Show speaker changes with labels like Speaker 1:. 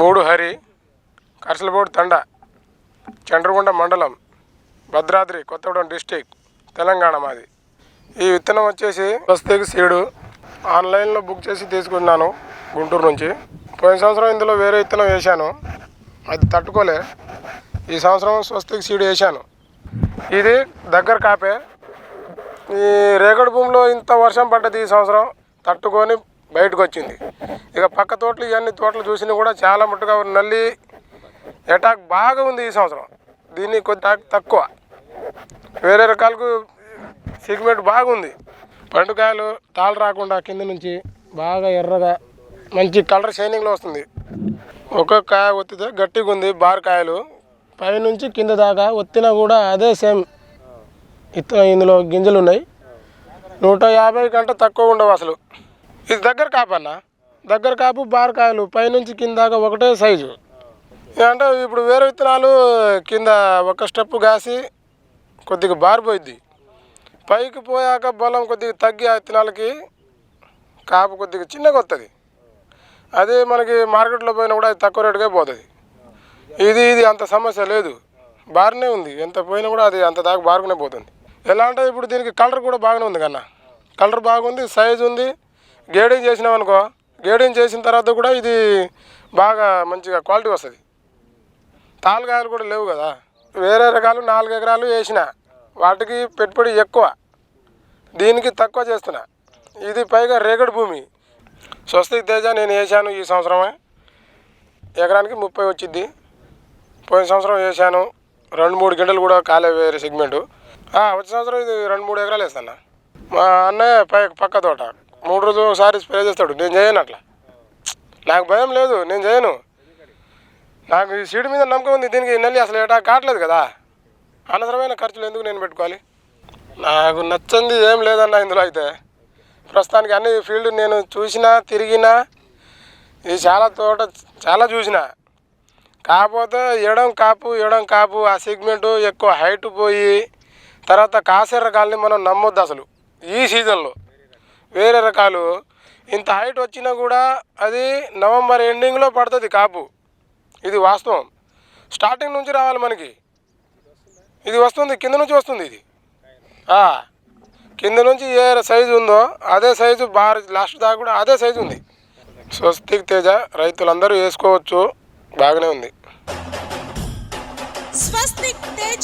Speaker 1: మూడు హరి కర్సలబోడు తండ చండ్రగుండ మండలం భద్రాద్రి కొత్తగూడెం డిస్టిక్ తెలంగాణ మాది. ఈ విత్తనం వచ్చేసి స్వస్తిక్ సీడు. ఆన్లైన్లో బుక్ చేసి తీసుకున్నాను గుంటూరు నుంచి. పోయిన సంవత్సరం ఇందులో వేరే విత్తనం వేశాను. అది తట్టుకోలే. ఈ సంవత్సరం స్వస్తికి సీడ్ వేశాను. ఇది దగ్గర కాపే. ఈ రేగడి భూమిలో ఇంత వర్షం పడ్డది ఈ సంవత్సరం తట్టుకొని బయటకు వచ్చింది ఇక పక్క తోటలు ఇవన్నీ తోటలు చూసినా కూడా చాలా మట్టుగా నల్లి అటాక్ బాగా ఉంది ఈ సంవత్సరం. దీన్ని కొద్ది తక్కువ. వేరే రకాలకు సిగ్మెంట్ బాగుంది పండుకాయలు తాళ్ళు రాకుండా కింద నుంచి బాగా ఎర్రగా మంచి కలర్ షైనింగ్లో వస్తుంది. ఒక్కొక్క కాయ ఒత్తితే గట్టిగా ఉంది బారకాయలు పైనుంచి కింద దాకా ఒత్తినా కూడా అదే సేమ్ ఇత్తనం ఇందులో గింజలు ఉన్నాయి. నూట యాభై కంటే తక్కువ ఉండవు అసలు. ఇది దగ్గర కాపన్న దగ్గర కాపు బారకాయలు పైనుంచి కింద దాకా ఒకటే సైజు. అంటే ఇప్పుడు వేరే విత్తనాలు కింద ఒక స్టెప్ కాసి కొద్దిగా బారిపోయిద్ది పైకి పోయాక బలం కొద్దిగా తగ్గి ఆ విత్తనాలకి కాపు కొద్దిగా చిన్నగా వస్తుంది అదే మనకి మార్కెట్లో పోయినా కూడా అది తక్కువ రేటుకే పోతుంది. ఇది ఇది అంత సమస్య లేదు. బాగానే ఉంది. ఎంత పోయినా కూడా అది అంత దాకా బారుకునే పోతుంది. ఎలా అంటే ఇప్పుడు దీనికి కలర్ కూడా బాగానే ఉంది కన్నా. కలర్ బాగుంది సైజు ఉంది. గేడింగ్ చేసినాం అనుకో గేడింగ్ చేసిన తర్వాత కూడా ఇది బాగా మంచిగా క్వాలిటీ వస్తుంది. తాలుగాయలు కూడా లేవు కదా. వేరే రకాలు నాలుగు ఎకరాలు వేసిన వాటికి పెట్టుబడి ఎక్కువ. దీనికి తక్కువ చేస్తున్నా. ఇది పైగా రేగడి భూమి. స్వస్తి తేజ నేను వేసాను ఈ సంవత్సరమే. ఎకరానికి ముప్పై వచ్చింది పోయిన సంవత్సరం వేసాను రెండు మూడు గంటలు కూడా కాలే వేరే సెగ్మెంటు. వచ్చే సంవత్సరం ఇది రెండు మూడు ఎకరాలు వేస్తాను. మా అన్నయ్య పై పక్క తోట. మూడు రోజులు ఒకసారి స్ప్రే చేస్తాడు. నేను చేయను అట్లా. నాకు భయం లేదు నేను చేయను. నాకు ఈ సీడ్ మీద నమ్మకం ఉంది దీనికి నెల్లి అసలు ఏటా కావట్లేదు కదా. అనవసరమైన ఖర్చులు ఎందుకు నేను పెట్టుకోవాలి? నాకు నచ్చంది ఏం లేదన్న ఇందులో అయితే. ప్రస్తుతానికి అన్ని ఫీల్డ్ నేను చూసినా తిరిగినా ఇది చాలా తోట చాలా చూసిన. కాకపోతే ఎడం కాపు ఎడం కాపు ఆ సెగ్మెంటు ఎక్కువ హైట్ పోయి తర్వాత కాసేర రకాలని మనం నమ్మొద్దు అసలు. ఈ సీజన్లో. వేరే రకాలు. ఇంత హైట్ వచ్చినా కూడా అది నవంబర్ ఎండింగ్లో పడుతుంది కాపు. ఇది వాస్తవం. స్టార్టింగ్ నుంచి రావాలి మనకి. ఇది వస్తుంది కింద నుంచి వస్తుంది ఇది. కింద నుంచి ఏ సైజు ఉందో అదే సైజు బార్ లాస్ట్ దాకా కూడా అదే సైజు ఉంది. స్వస్తిక్ తేజ రైతులందరూ వేసుకోవచ్చు. బాగానే ఉంది.
Speaker 2: స్వస్తిక్ తేజ.